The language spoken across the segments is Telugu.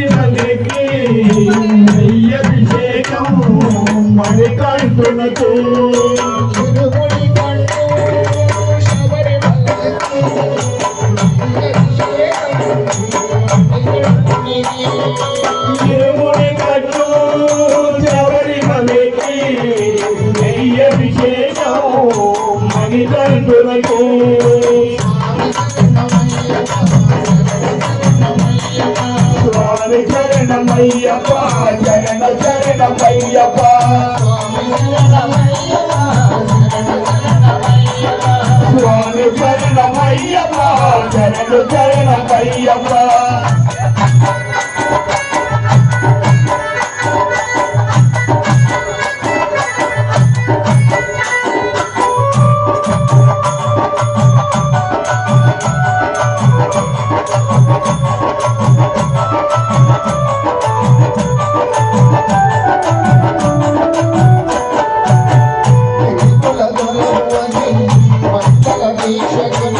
శబరిమలకి అభిషేకం మణికంఠునకు. తిరుముడి స్వామి శరణమయ్యప్ప శరణ శరణమయ్యప్ప. స్వామి శరణమయ్యప్ప శరణు శరణమయ్యప్ప.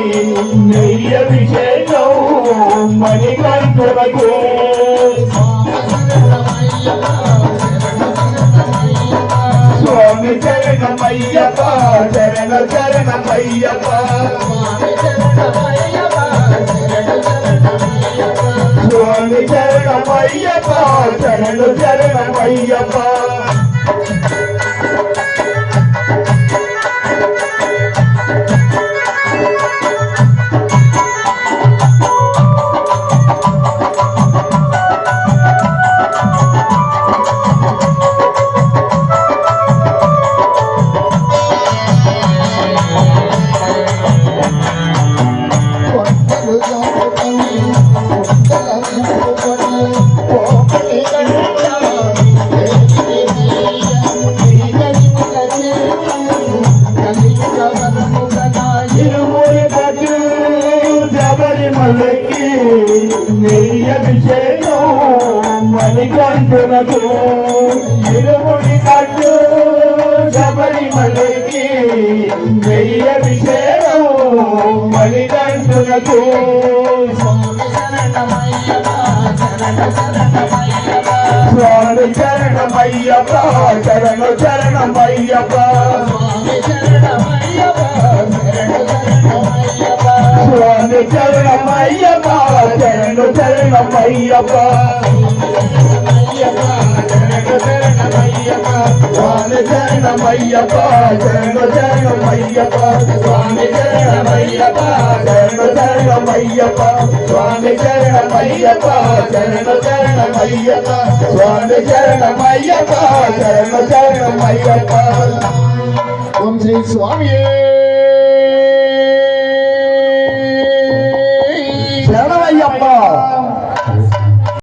శబరిమలకి అభిషేకం మణికంఠకు స్వామి శరణమయ్యప్ప చరణ శరణమయ్యప్ప. స్వామి శరణమయ్యప్ప చరణ శరణమయ్యప్ప. శబరిమలకి అభిషేకం మణికంఠునకు. ఇరుముడి కట్టు శబరిమలకి అభిషేకం మణికంఠునకు. స్వామి చరణమయ్యప్ప శరణమయ్యప్ప శరణు చరణమయ్యప్ప. స్వామి శరణమయ్యప్ప చరణ శరణమయ్యప్ప స్వామి శరణమయ్యప్ప చరణ శరణమయ్యప్ప స్వామి శరణమయ్యప్ప చరణ శరణమయ్యప్ప స్వామి శరణమయ్యప్ప చరణ శరణమయ్యప్ప స్వామి శరణమయ్యప్ప శరణు శరణమయ్యప్ప ఓం శ్రీ స్వామి